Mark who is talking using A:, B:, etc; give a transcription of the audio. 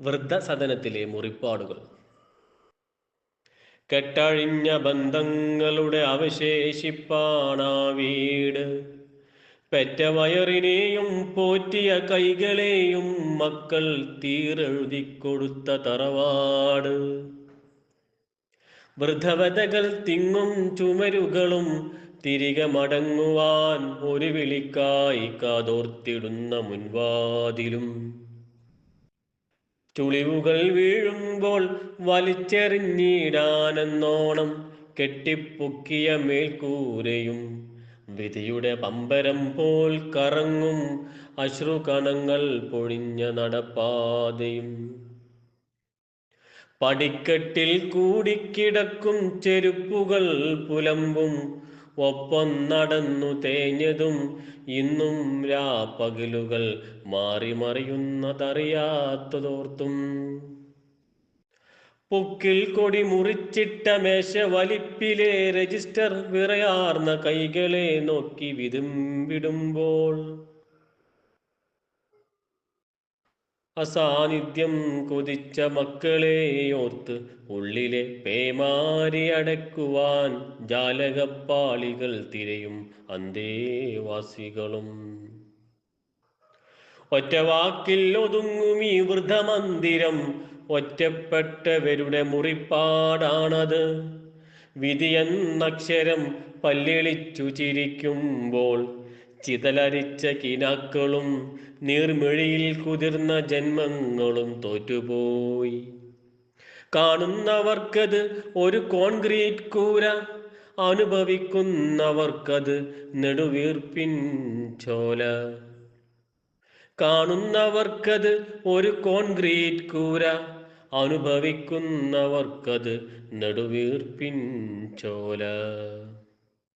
A: വൃദ്ധസദനത്തിലെ മുറിപ്പാടുകൾ. കെട്ടഴിഞ്ഞ ബന്ധങ്ങളുടെ അവശേഷിപ്പാണാ വീട് പെറ്റ വയറിനെയും പോറ്റിയ കൈകളെയും മക്കൾ തീരെഴുതി കൊടുത്ത തറവാട്. വൃദ്ധവതകൾ തിങ്ങും ചുമരുകളും തിരികെ മടങ്ങുവാൻ ഒരു വിളിക്കായി കാതോർത്തിടുന്ന മുൻവാതിലും. ചുളിവുകൾ വീഴുമ്പോൾ വലിച്ചെറിഞ്ഞിടാനെന്നോണം കെട്ടിപ്പൊക്കിയ മേൽക്കൂരയും വിധിയുടെ പമ്പരം പോൽ കറങ്ങും അശ്രുകണങ്ങൾ പൊഴിഞ്ഞ നടപ്പാതയും. പടിക്കെട്ടിൽ കൂടിക്കിടക്കും ചെരുപ്പുകൾ പുലമ്പും ഒപ്പം നടന്നു തേഞ്ഞതും ഇന്നും രാപ്പകലുകൾ മാറി മറിയുന്നതറിയാത്തതോർത്തും. പൊക്കിൽ കൊടി മുറിച്ചിട്ട മേശ വലിപ്പിലെ രജിസ്റ്റർ വിറയാർന്ന കൈകളെ നോക്കി വിതുമ്പിടുമ്പോൾ അസാന്നിധ്യം കൊതിച്ച മക്കളെ ഓർത്ത് ഉള്ളിലെ പേമാരി അടക്കുവാൻ ജാലകപ്പാളികൾ തിരയും അന്തേവാസികളും. ഒറ്റ വാക്കിൽ ഒതുങ്ങും ഈ വൃദ്ധമന്ദിരം ഒറ്റപ്പെട്ടവരുടെ മുറിപ്പാടാണത്. വിധിയെന്നക്ഷരം പല്ലിളിച്ചു ചിരിക്കുമ്പോൾ ചിതലരിച്ച കിനാക്കളും നീർമിഴിയിൽ കുതിർന്ന ജന്മങ്ങളും തോറ്റുപോയി. കാണുന്നവർക്കത് ഒരു കോൺക്രീറ്റ് കൂര അനുഭവിക്കുന്നവർക്കത് നെടുവീർപ്പിൻ ചോല. കാണുന്നവർക്കത് ഒരു കോൺക്രീറ്റ് കൂര അനുഭവിക്കുന്നവർക്കത് നെടുവീർപ്പിൻ ചോല.